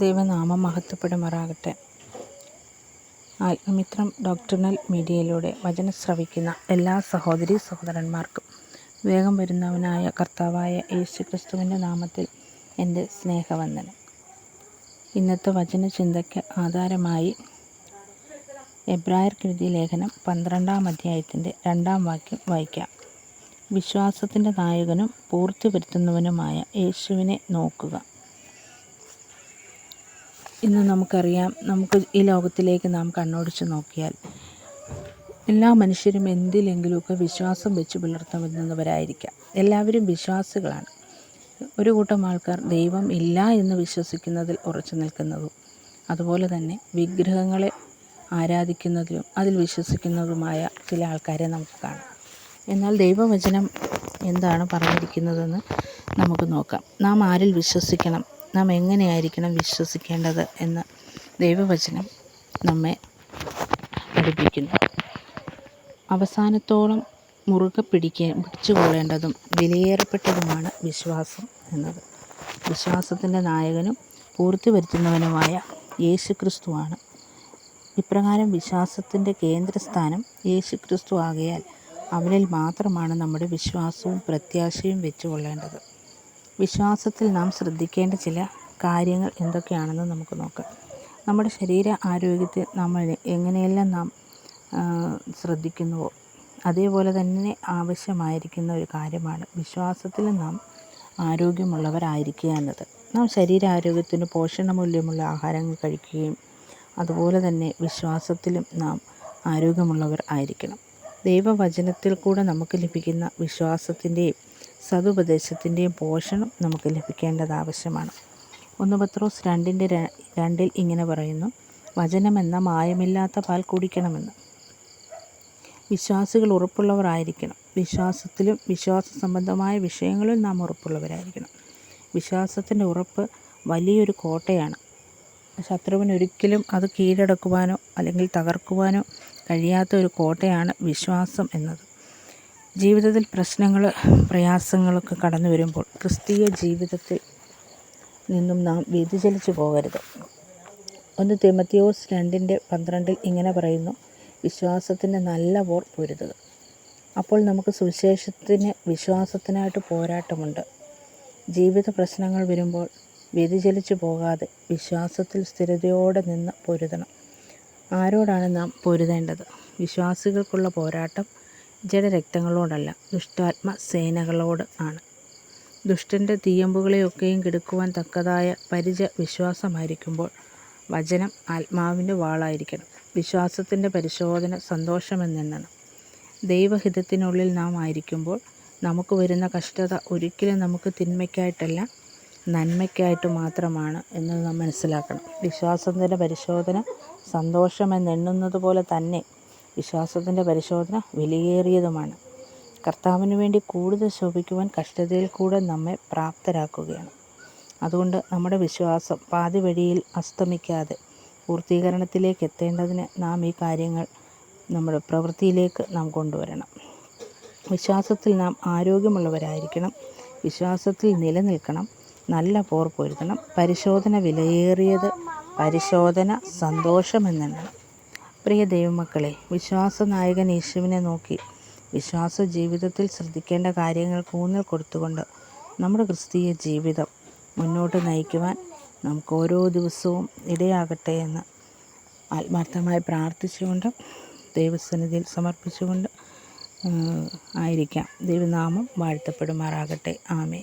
വാഴ്ത്തപ്പെടുമാറാകട്ടെ ആത്മമിത്രം ഡോക്ടർണൽ മീഡിയയിലൂടെ വചന ശ്രവിക്കുന്ന എല്ലാ സഹോദരി സഹോദരന്മാർക്കും വേഗം വരുന്നവനായ കർത്താവായ യേശു ക്രിസ്തുവിന്റെ നാമത്തിൽ എന്റെ സ്നേഹവന്ദനം. ഇന്നത്തെ വചന ചിന്തയ്ക്ക് ആധാരമായി എബ്രായർ കൃതി ലേഖനം പന്ത്രണ്ടാം അധ്യായത്തിന്റെ രണ്ടാം വാക്യം വായിക്കാം. വിശ്വാസത്തിന്റെ നായകനും പൂർത്തി വരുത്തുന്നവനുമായ യേശുവിനെ നോക്കുക. ഇന്ന് നമുക്കറിയാം നമുക്ക് ഈ ലോകത്തിലേക്ക് നാം കണ്ണോടിച്ച് നോക്കിയാൽ എല്ലാ മനുഷ്യരും എന്തിലെങ്കിലുമൊക്കെ വിശ്വാസം വെച്ച് പുലർത്തുന്നവരായിരിക്കാം എല്ലാവരും വിശ്വാസികളാണ്. ഒരു കൂട്ടം ആൾക്കാർ ദൈവം ഇല്ല എന്ന് വിശ്വസിക്കുന്നതിൽ ഉറച്ചു നിൽക്കുന്നതും അതുപോലെ തന്നെ വിഗ്രഹങ്ങളെ ആരാധിക്കുന്നതിലും അതിൽ വിശ്വസിക്കുന്നതുമായ ചില ആൾക്കാരെ നമുക്ക് കാണാം. എന്നാൽ ദൈവവചനം എന്താണ് പറഞ്ഞിരിക്കുന്നതെന്ന് നമുക്ക് നോക്കാം. നാം ആരിൽ വിശ്വസിക്കണം? നാം എങ്ങനെയായിരിക്കണം വിശ്വസിക്കേണ്ടത് എന്ന് ദൈവവചനം നമ്മെ പഠിപ്പിക്കുന്നു. അവസാനത്തോളം മുറുകെ പിടിച്ചു പിടിച്ചുകൊള്ളേണ്ടതും വിലയേറപ്പെട്ടതുമാണ് വിശ്വാസം എന്നത്. വിശ്വാസത്തിന്റെ നായകനും പൂർത്തി വരുത്തുന്നവനുമായ യേശു ക്രിസ്തുവാണ് ഇപ്രകാരം വിശ്വാസത്തിന്റെ കേന്ദ്രസ്ഥാനം യേശു ക്രിസ്തു ആകയാൽ അവനിൽ മാത്രമാണ് നമ്മുടെ വിശ്വാസവും പ്രത്യാശയും വെച്ചുകൊള്ളേണ്ടത്. വിശ്വാസത്തിൽ നാം ശ്രദ്ധിക്കേണ്ട ചില കാര്യങ്ങൾ എന്തൊക്കെയാണെന്ന് നമുക്ക് നോക്കാം. നമ്മുടെ ശരീര ആരോഗ്യത്തെ നമ്മൾ എങ്ങനെയെല്ലാം നാം ശ്രദ്ധിക്കുന്നുവോ? അതേപോലെ തന്നെ ആവശ്യമായിരിക്കുന്ന ഒരു കാര്യമാണ് വിശ്വാസത്തിൽ നാം ആരോഗ്യമുള്ളവരായിരിക്കുക എന്നത്. നാം ശരീരാരോഗ്യത്തിന് പോഷണമൂല്യമുള്ള ആഹാരങ്ങൾ കഴിക്കുകയും അതുപോലെ തന്നെ വിശ്വാസത്തിലും നാം ആരോഗ്യമുള്ളവർ ആയിരിക്കണം. ദൈവവചനത്തിൽ കൂടെ നമുക്ക് ലഭിക്കുന്ന വിശ്വാസത്തിന്റെയും സതുപദേശത്തിന്റെയും പോഷണം നമുക്ക് ലഭിക്കേണ്ടത് ആവശ്യമാണ്. ഒന്ന് പത്രോസ് രണ്ടിന്റെ രണ്ടിൽ ഇങ്ങനെ പറയുന്നു. വചനമെന്ന മായമില്ലാത്ത പാൽ കുടിക്കണമെന്ന്. വിശ്വാസികൾ ഉറപ്പുള്ളവരായിരിക്കണം. വിശ്വാസത്തിലും വിശ്വാസ സംബന്ധമായ വിഷയങ്ങളിലും നാം ഉറപ്പുള്ളവരായിരിക്കണം. വിശ്വാസത്തിന്റെ ഉറപ്പ് വലിയൊരു കോട്ടയാണ്. ശത്രുവിന് ഒരിക്കലും അത് കീഴടക്കുവാനോ അല്ലെങ്കിൽ തകർക്കുവാനോ കഴിയാത്ത ഒരു കോട്ടയാണ് വിശ്വാസം എന്നത്. ജീവിതത്തിൽ പ്രശ്നങ്ങൾ പ്രയാസങ്ങളൊക്കെ കടന്നു വരുമ്പോൾ ക്രിസ്തീയ ജീവിതത്തിൽ നിന്നും നാം വ്യതിചലിച്ചു പോകരുത്. ഒന്ന് തെമത്തിയോസ് രണ്ടിന്റെ പന്ത്രണ്ടിൽ ഇങ്ങനെ പറയുന്നു വിശ്വാസത്തിന്റെ നല്ല പോർ പൊരുതുക. അപ്പോൾ നമുക്ക് സുവിശേഷത്തിന് വിശ്വാസത്തിനായിട്ട് പോരാട്ടമുണ്ട്. ജീവിത പ്രശ്നങ്ങൾ വരുമ്പോൾ വ്യതിചലിച്ചു പോകാതെ വിശ്വാസത്തിൽ സ്ഥിരതയോടെ നിന്ന് പൊരുതണം. ആരോടാണ് നാം പൊരുതേണ്ടത്? വിശ്വാസികൾക്കുള്ള പോരാട്ടം ജഡരക്തങ്ങളോടല്ല ദുഷ്ടാത്മ സേനകളോട് ആണ്. ദുഷ്ടന്റെ തീയമ്പുകളെയൊക്കെയും കെടുക്കുവാൻ തക്കതായ പരിച വിശ്വാസമായിരിക്കുമ്പോൾ വചനം ആത്മാവിന്റെ വാളായിരിക്കണം. വിശ്വാസത്തിന്റെ പരിശോധന സന്തോഷമെന്നെണ്ണണം. ദൈവഹിതത്തിനുള്ളിൽ നാം ആയിരിക്കുമ്പോൾ നമുക്ക് വരുന്ന കഷ്ടത ഒരിക്കലും നമുക്ക് തിന്മയ്ക്കായിട്ടല്ല നന്മയ്ക്കായിട്ട് മാത്രമാണ് എന്ന് നാം മനസ്സിലാക്കണം. വിശ്വാസത്തിന്റെ പരിശോധന സന്തോഷമെന്നെണ്ണുന്നത് പോലെ തന്നെ വിശ്വാസത്തിന്റെ പരിശോധന വിലയേറിയതുമാണ്. കർത്താവിന് വേണ്ടി കൂടുതൽ ശോഭിക്കുവാൻ കഷ്ടതയിൽ കൂടെ നമ്മെ പ്രാപ്തരാക്കുകയാണ്. അതുകൊണ്ട് നമ്മുടെ വിശ്വാസം പാതി വഴിയിൽ അസ്തമിക്കാതെ പൂർത്തീകരണത്തിലേക്ക് എത്തേണ്ടതിന് നാം ഈ കാര്യങ്ങൾ നമ്മുടെ പ്രവൃത്തിയിലേക്ക് നാം കൊണ്ടുവരണം. വിശ്വാസത്തിൽ നാം ആരോഗ്യമുള്ളവരായിരിക്കണം. വിശ്വാസത്തിൽ നിലനിൽക്കണം. നല്ല പോർ പൊരുത്തണം പരിശോധന വിലയേറിയത് പരിശോധന സന്തോഷമെന്നെണ്ണണം പ്രിയ ദൈവമക്കളെ വിശ്വാസനായകൻ യേശുവിനെ നോക്കി വിശ്വാസ ജീവിതത്തിൽ ശ്രദ്ധിക്കേണ്ട കാര്യങ്ങൾ ഊന്നൽ കൊടുത്തുകൊണ്ട് നമ്മുടെ ക്രിസ്തീയ ജീവിതം മുന്നോട്ട് നയിക്കുവാൻ നമുക്ക് ഓരോ ദിവസവും ഇടയാകട്ടെ എന്ന് ആത്മാർത്ഥമായി പ്രാർത്ഥിച്ചുകൊണ്ട് ദൈവസന്നിധിയിൽ സമർപ്പിച്ചുകൊണ്ട് ആയിരിക്കാം. ദൈവനാമം വാഴ്ത്തപ്പെടുമാറാകട്ടെ. ആമേ